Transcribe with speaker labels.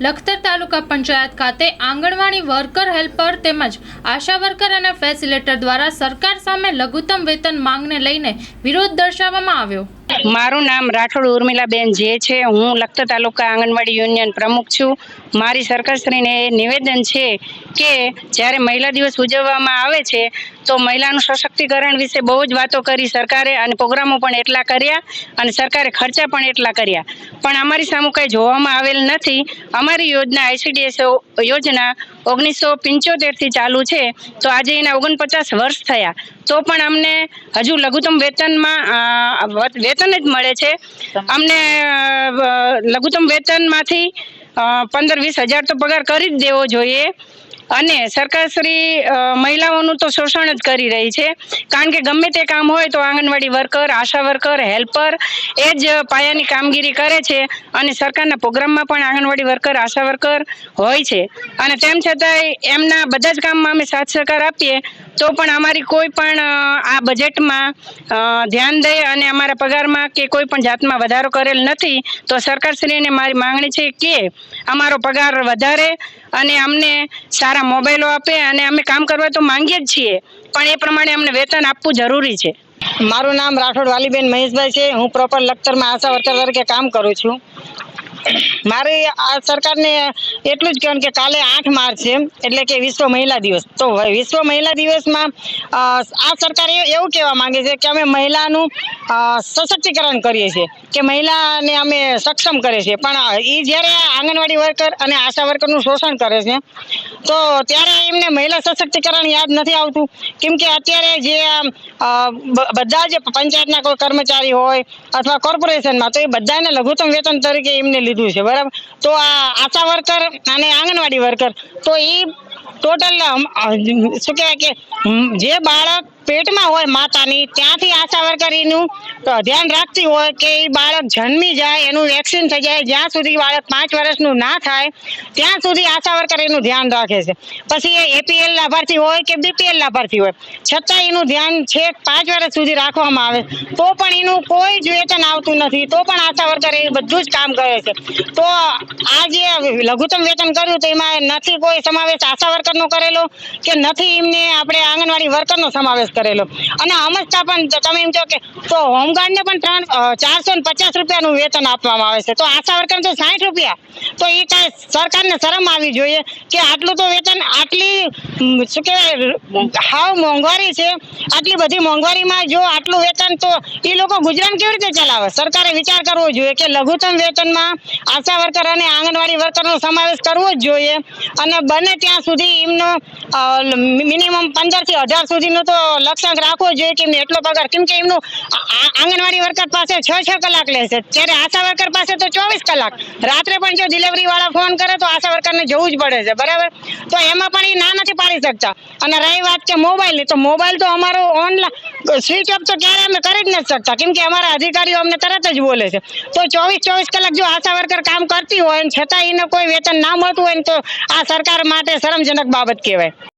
Speaker 1: લખતર તાલુકા પંચાયત ખાતે આંગણવાડી worker helper તેમજ આશા worker અને ફેસિલેટર દ્વારા સરકાર સામે લઘુત્તમ વેતન માંગને લઈને વિરોધ દર્શાવવામાં આવ્યો.
Speaker 2: મારું નામ રાઠોડ ઉર્મિલાબેન જે છે. હું લખતર તાલુકા આંગણવાડી યુનિયન પ્રમુખ છું. મારી સરકારશ્રીને નિવેદન છે કે જ્યારે મહિલા દિવસ ઉજવવામાં આવે છે, તો મહિલાનું સશક્તિકરણ વિશે બહુ જ વાતો કરી સરકારે અને પ્રોગ્રામો પણ એટલા કર્યા અને સરકારે ખર્ચા પણ એટલા કર્યા. પણ અમારી સામુ કંઈ જોવામાં આવેલ નથી. અમારી યોજના આઈસીડીએસ યોજના ઓગણીસો પંચોતેરથી ચાલુ છે, તો આજે એના ઓગણપચાસ વર્ષ થયા. તો પણ અમને હજુ લઘુત્તમ વેતનમાં વેતન જ મળે છે. અમને લઘુત્તમ વેતનમાંથી પંદર વીસ હજાર તો પગાર કરી જ દેવો જોઈએ. અને સરકારશ્રી મહિલાઓનું તો શોષણ જ કરી રહી છે. કારણ કે ગમે તે કામ હોય તો anganwadi worker, ASHA worker, helper એ જ પાયાની કામગીરી કરે છે અને સરકારના પ્રોગ્રામમાં પણ આંગણવાડી વર્કર, આશા વર્કર હોય છે. અને તેમ છતાંય એમના બધા જ કામમાં અમે સાથ સહકાર આપીએ તો પણ અમારી કોઈ પણ આ બજેટમાં ધ્યાન દે અને અમારા પગારમાં કે કોઈ પણ જાતમાં વધારો કરેલ નથી, તો સરકારશ્રીને મારી માંગણી છે કે અમારો પગાર વધારે અને અમને સારા મોબાઈલો આપે અને અમે કામ કરવા તો માંગીએ જ છીએ, પણ એ પ્રમાણે અમને વેતન આપવું જરૂરી છે.
Speaker 3: મારું નામ રાઠોડ વાલીબેન મહેશભાઈ છે. હું પ્રોપર લખતરમાં આશા વર્કર તરીકે કામ કરું છું. મારે આ સરકારને એટલું જ કહેવાનું કે કાલે આઠ માર્ચ છે, એટલે કે વિશ્વ મહિલા દિવસ. તો વિશ્વ મહિલા દિવસમાં આ સરકાર એવું કહેવા માંગે છે કે અમે મહિલાનું સશક્તિકરણ કરીએ છીએ, કે મહિલાને અમે સક્ષમ કરે છે પણ એ જ્યારે આંગણવાડી વર્કર અને આશા વર્કરનું શોષણ કરે છે, તો ત્યારે એમને મહિલા સશક્તિકરણ યાદ નથી આવતું. કેમ કે અત્યારે જે બધા જે પંચાયતના કોઈ કર્મચારી હોય અથવા કોર્પોરેશનમાં, તો એ બધાને લઘુત્તમ વેતન તરીકે એમને લીધું છે, બરાબર? તો આ આશા વર્કર અને આંગણવાડી વર્કર, તો એ ટોટલ શું કહેવાય કે જે બાળક પેટમાં હોય માતાની ત્યાંથી આશા વર્કર એનું અ, ધ્યાન રાખતી હોય કે એ બાળક જન્મી જાય એનું વેક્સિન થઈ જાય જ્યાં સુધી બાળક પાંચ વર્ષનું ના થાય ત્યાં સુધી આશા વર્કર એનું ધ્યાન રાખે છે. પછી એ એપીએલ લાભાર્થી હોય કે બીપીએલ લાભાર્થી હોય છતાં એનું ધ્યાન છેક પાંચ વર્ષ સુધી રાખવામાં આવે તો પણ એનું કોઈ જ વેતન આવતું નથી તો પણ આશા વર્કર એ બધું જ કામ કરે છે. તો આ જે લઘુત્તમ વેતન કર્યું તો એમાં નથી કોઈ સમાવેશ આશા વર્કરનો કરેલો કે નથી એમને આપણે આંગણવાડી વર્કરનો સમાવેશ કરેલો. અને અમસ્તા પણ તમે એમ કહો કે તો હોમગાર્ડને પણ ત્રણ ચારસો ને પચાસ રૂપિયાનું વેતન આપવામાં આવે છે. તો આશા વર્કર તો સાઠ રૂપિયા. તો એ કાંઈ સરકારને શરમ આવી જોઈએ કે આટલું તો વેતન આટલી શું કહેવાય, હાવ મોંઘવારી છે. આટલી બધી મોંઘવારીમાં જો આટલું વેતન તો એ લોકો ગુજરાન કેવી રીતે ચલાવે? સરકારે વિચાર કરવો જોઈએ કે લઘુત્તમ વેતનમાં આશા વર્કર અને આંગણવાડી વર્કરનો સમાવેશ કરવો જ જોઈએ. અને બને ત્યાં સુધી એમનો મિનિમમ પંદરથી અઢાર સુધીનો તો લક્ષ્યાંક રાખવો જોઈએ કે એમને એટલો પગાર. કેમ કે એમનું આંગણવાડી વર્કર પાસે છ છ કલાક લે છે. ત્યારે આશા વર્કર પાસે તો ચોવીસ કલાક. રાત્રે પણ જો ડિલિવરી વાળા ફોન કરે તો આશા વર્કરને જવું જ પડે છે. બરાબર? તો એમાં પણ એ ના નથી પાડી શકતા. અને રહી વાત કે મોબાઈલની, તો મોબાઈલ તો અમારો ઓનલાઈન સ્વિચ ઓફ તો ક્યારે અમે કરી જ નથી શકતા. કેમ કે અમારા અધિકારીઓ અમને તરત જ બોલે છે. તો ચોવીસ ચોવીસ કલાક જો આશા વર્કર કામ કરતી હોય ને છતાં એને કોઈ વેતન ના મળતું હોય તો આ સરકાર માટે શરમજનક બાબત કહેવાય.